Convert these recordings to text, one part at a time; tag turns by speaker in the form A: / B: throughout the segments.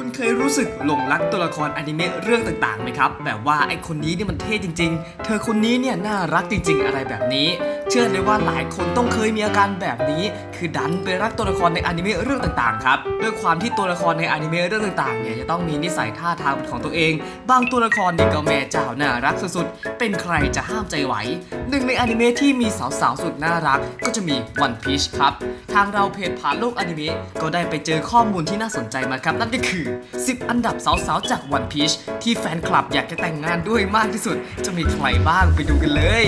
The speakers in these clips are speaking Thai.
A: คุณเคยรู้สึกหลงรักตัวละครอนิเมะเรื่องต่างๆไหมครับ แบบว่าไอคนนี้เนี่ยมันเท่จริง ๆ เธอคนนี้เนี่ยน่ารักจริง ๆ อะไรแบบนี้ เชื่อเลยว่าหลายคนต้องเคยมีอาการแบบนี้ คือดันไปรักตัวละครในอนิเมะเรื่องต่างๆครับด้วยความที่ตัวละครในอนิเมะเรื่องต่างๆเนี่ยจะต้องมีนิสัยท่าทางเป็นของตัวเอง บางตัวละครนี่ก็แม่เจ้าน่ารักสุดๆ เป็นใครจะห้ามใจไหวหนึ่งในอนิเมะที่มีสาวๆสุดน่ารัก ก็จะมี One Piece ครับทางเราเพจผ่านโลกอนิเมะก็ได้ไปเจอข้อมูลที่น่าสนใจมาครับนั่นก็คือ10 อันดับสาวๆ จาก One Piece ที่แฟนคลับอยากจะแต่งงานด้วยมากที่สุด จะมีใครบ้างไปดูกันเลย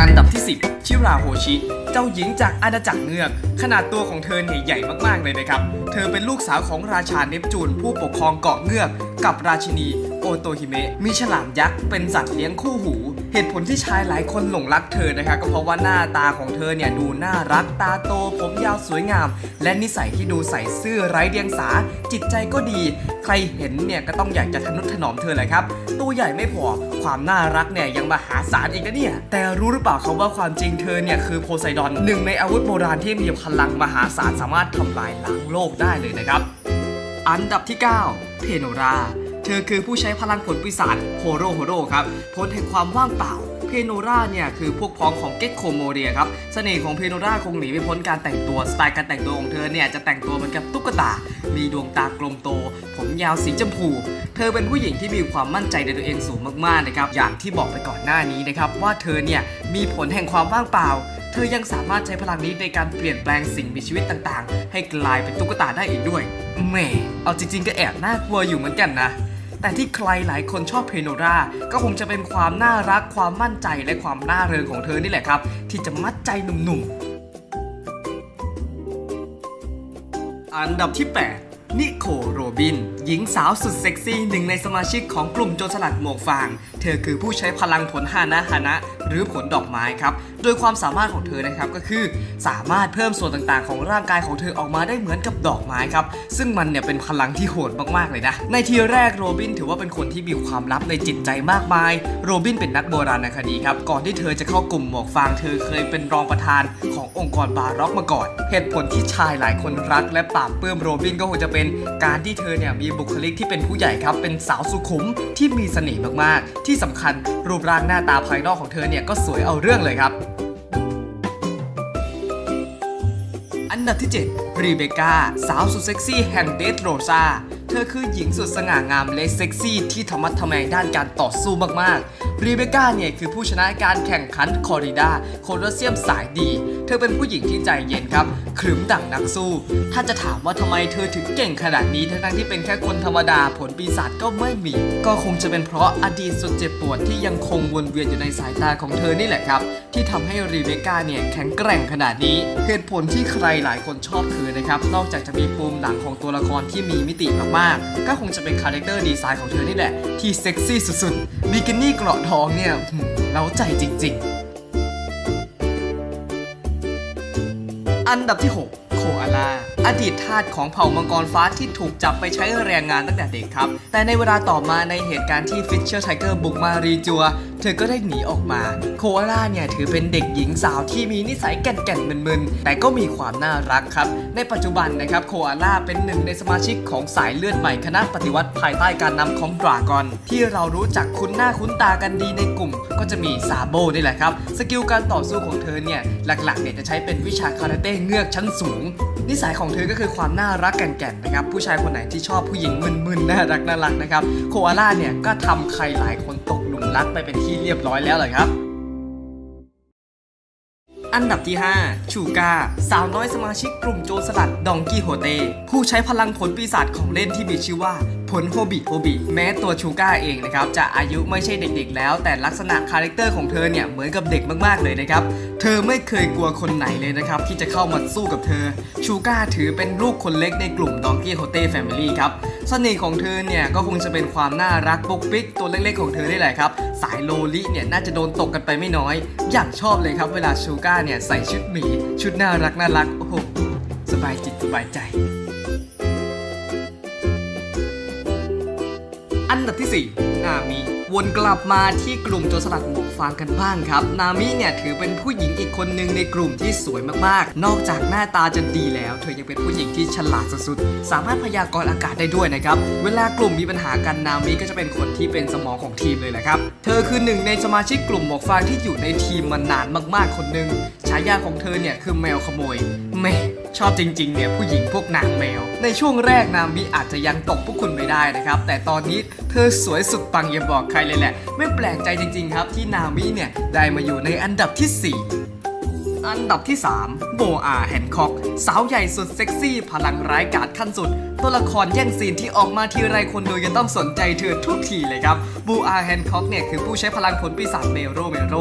A: อันดับที่ 10 ชิราโฮชิ เจ้าหญิงจากอาณาจักรเงือก ขนาดตัวของเธอเนี่ยใหญ่มากๆเลยนะครับ เธอเป็นลูกสาวของราชาเนปจูนผู้ปกครองเกาะเงือก กับราชินีโอโตฮิเมะมีฉลามยักษ์เป็นสัตว์เลี้ยงคู่หู เหตุผลที่ชายหลายคนหลงรักเธอนะครับก็เพราะว่าหน้าตาของเธอเนี่ยดูน่ารักตาโต ผมยาวสวยงาม และนิสัยที่ดูใส่ซื่อไร้เดียงสา จิตใจก็ดี ใครเห็นเนี่ยก็ต้องอยากจะทนุถนอมเธอแหละครับตัวใหญ่ไม่พอความน่ารักเนี่ยยังมหาศาลอีกนะเนี่ย แต่รู้หรือเปล่าครับว่าความจริงเธอเนี่ยคือโพไซดอนหนึ่งในอาวุธโบราณที่มีพลังมหาศาลสามารถทำลายล้างโลกได้เลยนะครับ อันดับที่ 9 เพโนรา เธอคือผู้ใช้พลังผลปีศาจโฮโรโฮโรครับผลแห่งความว่างเปล่าเพโนราเนี่ยคือพวกพ้องของเก็กโคโมเรียครับเสน่ห์ของเพโนราคงหนีไม่พ้นการแต่งตัวสไตล์การแต่งตัวของเธอเนี่ยจะแต่งตัวเหมือนกับตุ๊กตา มีดวงตากลมโต ผมยาวสีชมพู เธอเป็นผู้หญิงที่มีความมั่นใจในตัวเองสูงมากๆนะครับอย่างที่บอกไปก่อนหน้านี้นะครับว่าเธอเนี่ยมีผลแห่งความว่างเปล่าเธอยังสามารถใช้พลังนี้ในการเปลี่ยนแปลงสิ่งมีชีวิตต่างๆ ให้กลายเป็นตุ๊กตาได้อีกด้วยแหมเอาจริงๆก็แอบน่ากลัวอยู่เหมือนกันนะ แต่ที่ใครหลายคนชอบเพโนราก็คงจะเป็นความน่ารักความมั่นใจและความน่าเริงของเธอนี่แหละครับ ที่จะมัดใจหนุ่มๆ อันดับที่ 8นิโคโรบิน หญิงสาวสุดเซ็กซี่หนึ่งในสมาชิกของกลุ่มโจรสลัดหมวกฟาง เธอคือผู้ใช้พลังผลฮานะฮานะหรือผลดอกไม้ครับ โดยความสามารถของเธอนะครับก็คือสามารถเพิ่มส่วนต่างๆ ของร่างกายของเธอออกมาได้เหมือนกับดอกไม้ครับ ซึ่งมันเนี่ยเป็นพลังที่โหดมากๆเลยนะ ในทีแรกโรบินถือว่าเป็นคนที่มีความลับในจิตใจมากมาย โรบินเป็นนักโบราณคดีครับ ก่อนที่เธอจะเข้ากลุ่มหมวกฟางเธอเคยเป็นรองประธานขององค์กรบาร็อกมาก่อน เหตุผลที่ชายหลายคนรัก และปราบปลื้มโรบินก็คงจะเป็นการที่เธอเนี่ยมีบุคลิกที่เป็นผู้ใหญ่ครับ เป็นสาวสุขุมที่มีเสน่ห์มากๆ ที่สำคัญรูปร่างหน้าตาภายนอกของเธอเนี่ยก็สวยเอาเรื่องเลยครับ อันดับที่ 7 รีเบคก้าสาวสุดเซ็กซี่แห่งเดทโรซาเธอคือหญิงสุดสง่างามและเซ็กซี่ที่ธรรมัดทแมงด้านการต่อสู้มากๆ รีเบคก้าเนี่ยคือผู้ชนะการแข่งขันคอริดาโคลอเซียมสายดีเธอเป็นผู้หญิงที่ใจเย็นครับขรึมดั่งนักสู้ ถ้าจะถามว่าทำไมเธอถึงเก่งขนาดนี้ทั้งที่เป็นแค่คนธรรมดาผลปีศาจก็ไม่มี ก็คงจะเป็นเพราะอดีตสุดเจ็บปวดที่ยังคงวนเวียนอยู่ในสายตาของเธอนี่แหละครับ ที่ทำให้รีเบคก้าเนี่ยแข็งแกร่งขนาดนี้ เหตุผลที่ใครหลายคนชอบเธอนะครับนอกจากจะมีปูมหลังของตัวละครที่มีมิติมากๆก็คงจะเป็นคาแรคเตอร์ดีไซน์ของเธอนี่แหละที่เซ็กซี่สุดๆบิกินี่เกราะทองเนี่ยเล้าใจจริง ๆ อันดับที่ 6 โคอาลาอดีตทาสของเผ่ามังกรฟ้าที่ถูกจับไปใช้แรงงานตั้งแต่เด็กครับ แต่ในเวลาต่อมาในเหตุการณ์ที่ฟิชเชอร์ไทเกอร์บุกมารีจัว เธอก็ได้หนีออกมา โคอาล่าเนี่ยถือเป็นเด็กหญิงสาวที่มีนิสัยแก่นๆมึนๆ แต่ก็มีความน่ารักครับ ในปัจจุบันนะครับโคอาล่าเป็นหนึ่งในสมาชิกของสายเลือดใหม่คณะปฏิวัติภายใต้การนำของดรากอนที่เรารู้จักคุ้นหน้าคุ้นตากันดีในกลุ่ม ก็จะมีซาโบนี่แหละครับ สกิลการต่อสู้ของเธอเนี่ยหลักๆเนี่ยจะใช้เป็นวิชาคาราเต้เงือกชั้นสูงนิสัยของเธอก็คือความน่ารักแก่นๆนะครับ ผู้ชายคนไหนที่ชอบผู้หญิงมึนๆน่ารักน่ารักนะครับ โคอาล่าเนี่ยก็ทำใครหลายคนตกหลุมรักไปเป็นที่เรียบร้อยแล้วเหรอครับ อันดับที่ 5 ชูกา สาวน้อยสมาชิกกลุ่มโจรสลัดดองกี้โฮเต ผู้ใช้พลังผลปีศาจของเล่นที่มีชื่อว่าผลโฮบิโฮบิแม้ตัวชูก้าเองนะครับจะอายุไม่ใช่เด็กๆแล้ว แต่ลักษณะคาแรคเตอร์ของเธอเนี่ยเหมือนกับเด็กมากๆเลยนะครับ เธอไม่เคยกลัวคนไหนเลยนะครับที่จะเข้ามาสู้กับเธอ ชูก้าถือเป็นลูกคนเล็กในกลุ่มดองกี้โฮเต้แฟมิลี่ครับเสน่ห์ของเธอเนี่ยก็คงจะเป็นความน่ารักปุกปิกตัวเล็กๆของเธอได้แหละครับ สายโลลิเนี่ยน่าจะโดนตกกันไปไม่น้อย อย่างชอบเลยครับเวลาชูก้าเนี่ยใส่ชุดหมี ชุดน่ารักน่ารักโอ้โหสบายจิตสบายใจ อัอันดับที่ 4 นามิ วนกลับมาที่กลุ่มโจรสลัดหมวกฟางกันบ้างครับ นามิเนี่ยถือเป็นผู้หญิงอีกคนหนึ่งในกลุ่มที่สวยมากๆ นอกจากหน้าตาจะดีแล้ว เธอยังเป็นผู้หญิงที่ฉลาดสุดๆ สามารถพยากรณ์อากาศได้ด้วยนะครับ เวลากลุ่มมีปัญหากันนามิก็จะเป็นคนที่เป็นสมองของทีมเลยแหละครับ เธอคือหนึ่งในสมาชิกกลุ่มหมวกฟางที่อยู่ในทีมมานานมากๆคนหนึ่งฉายาของเธอเนี่ยคือแมวขโมยแม่ ชอบจริงๆเนี่ยผู้หญิงพวกนางแมว ในช่วงแรกนามิอาจจะยังตกพวกคุณไม่ได้นะครับ แต่ตอนนี้เธอสวยสุดปังอย่าบอกใครเลยแหละ ไม่แปลกใจจริงๆครับที่นามิเนี่ยได้มาอยู่ในอันดับที่ 4อันดับที่ 3 โบอาแฮนคอก สาวใหญ่สุดเซ็กซี่ พลังร้ายกาจขั้นสุด ตัวละครแย่งซีนที่ออกมาทีไรคนดูจะต้องสนใจเธอทุกทีเลยครับโบอาแฮนคอกเนี่ยคือผู้ใช้พลังผลปีศาจเมโรเมโร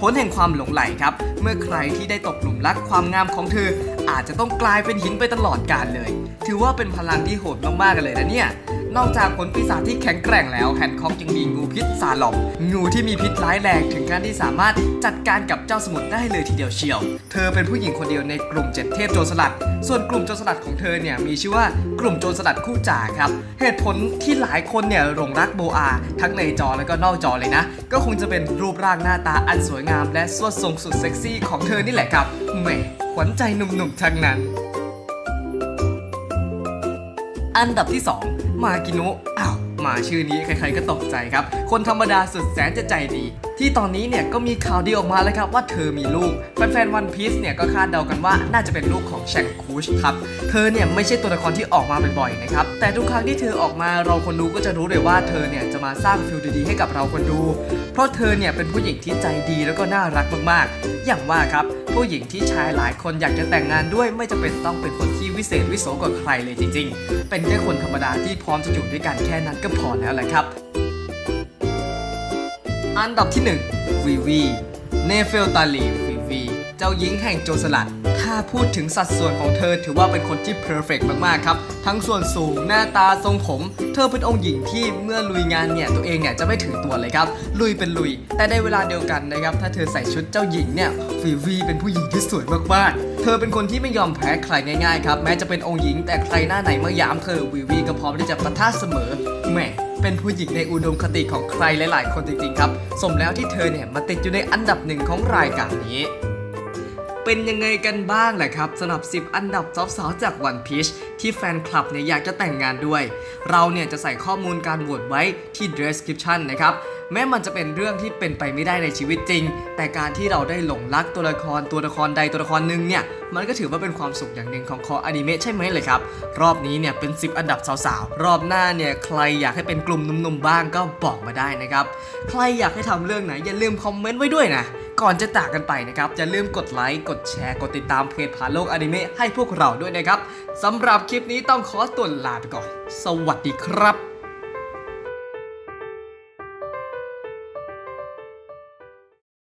A: ผลแห่งความหลงไหลครับ เมื่อใครที่ได้ตกหลุมรักความงามของเธอ อาจจะต้องกลายเป็นหินไปตลอดกาลเลย ถือว่าเป็นพลังที่โหดมากๆกันเลยนะเนี่ย นอกจากผลปีศาจที่แข็งแกร่งแล้วแฮนคอกยังมีงูพิษซาลอม งูที่มีพิษร้ายแรงถึงขั้นที่สามารถจัดการกับเจ้าสมุทรได้เลยทีเดียวเชียว เธอเป็นผู้หญิงคนเดียวในกลุ่มเจ็ดเทพโจรสลัด ส่วนกลุ่มโจรสลัดของเธอเนี่ยมีชื่อว่ากลุ่มโจรสลัดคู่จ่าครับ เหตุผลที่หลายคนเนี่ยหลงรักโบอา ทั้งในจอแล้วก็นอกจอเลยนะ ก็คงจะเป็นรูปร่างหน้าตาอันสวยงาม และสวดทรงสุดเซ็กซี่ของเธอนี่แหละครับแหมข วัญใจหนุ่มๆทั้งนั้น อันดับที่ 2 มากิโนะอ้าวมาชื่อนี้ใครๆก็ตกใจครับ คนธรรมดาสุดแสนจะใจดี ที่ตอนนี้เนี่ยก็มีข่าวดีออกมาแล้วครับว่าเธอมีลูก แฟนๆวันพีซเนี่ยก็คาดเดากันว่าน่าจะเป็นลูกของแชงคูชครับ เธอเนี่ยไม่ใช่ตัวละครที่ออกมาบ่อยๆนะครับ แต่ทุกครั้งที่เธอออกมาเราคนดูก็จะรู้เลยว่าเธอเนี่ยจะมาสร้างฟิลดีๆให้กับเราคนดู เพราะเธอเนี่ยเป็นผู้หญิงที่ใจดีแล้วก็น่ารักมากๆ อย่างว่าครับ ผู้หญิงที่ชายหลายคนอยากจะแต่งงานด้วยไม่จำเป็นต้องเป็นคนที่วิเศษวิโสกว่าใครเลยจริง ๆ เป็นแค่คนธรรมดาที่พร้อมจะอยู่ด้วยกันแค่นั้นก็พอแล้วแหละครับ อันดับที่1วีวีเนเฟลตาลีวีวี เจ้าหญิงแห่งโจรสลัด ถ้าพูดถึงสัดส่วนของเธอถือว่าเป็นคนที่เพอร์เฟกมาก ๆ ครับ ทั้งส่วนสูงหน้าตาทรงผม เธอเป็นองค์หญิงที่เมื่อลุยงานเนี่ย ตัวเองเนี่ยจะไม่ถือตัวเลยครับ ลุยเป็นลุย แต่ในเวลาเดียวกันนะครับ ถ้าเธอใส่ชุดเจ้าหญิงเนี่ยวีวีเป็นผู้หญิงที่สวยมาก ๆเธอเป็นคนที่ไม่ยอมแพ้ใครง่ายๆครับ แม้จะเป็นองค์หญิงแต่ใครหน้าไหนเมาหยามเธอวีวีก็พร้อมที่จะประทะเสมอแหมเป็นผู้หญิงในอุดมคติของใครหลายๆ คนจริงๆครับ สมแล้วที่เธอเนี่ยมาติดอยู่ในอันดับหนึ่งของรายการนี้ เป็นยังไงกันบ้างแหละครับสำหรับ 10 อันดับสาวๆจาก One Piece ที่แฟนคลับเนี่ยอยากจะแต่งงานด้วย เราเนี่ยจะใส่ข้อมูลการโหวตไว้ที่ description นะครับแม้มันจะเป็นเรื่องที่เป็นไปไม่ได้ในชีวิตจริง แต่การที่เราได้หลงรักตัวละครตัวละครใดตัวละครหนึ่งเนี่ย มันก็ถือว่าเป็นความสุขอย่างหนึ่งของคออนิเมะใช่ไหมเลยครับ รอบนี้เนี่ยเป็น 10 อันดับสาวๆ รอบหน้าเนี่ยใครอยากให้เป็นกลุ่มหนุ่มๆบ้างก็บอกมาได้นะครับ ใครอยากให้ทำเรื่องไหนอย่าลืมคอมเมนต์ไว้ด้วยนะ ก่อนจะจากกันไปนะครับอย่าลืมกดไลค์กดแชร์กดติดตามเพจผาโลกอนิเมะให้พวกเราด้วยนะครับสำหรับคลิปนี้ต้องขอตัวลาไปก่อน สวัสดีครับ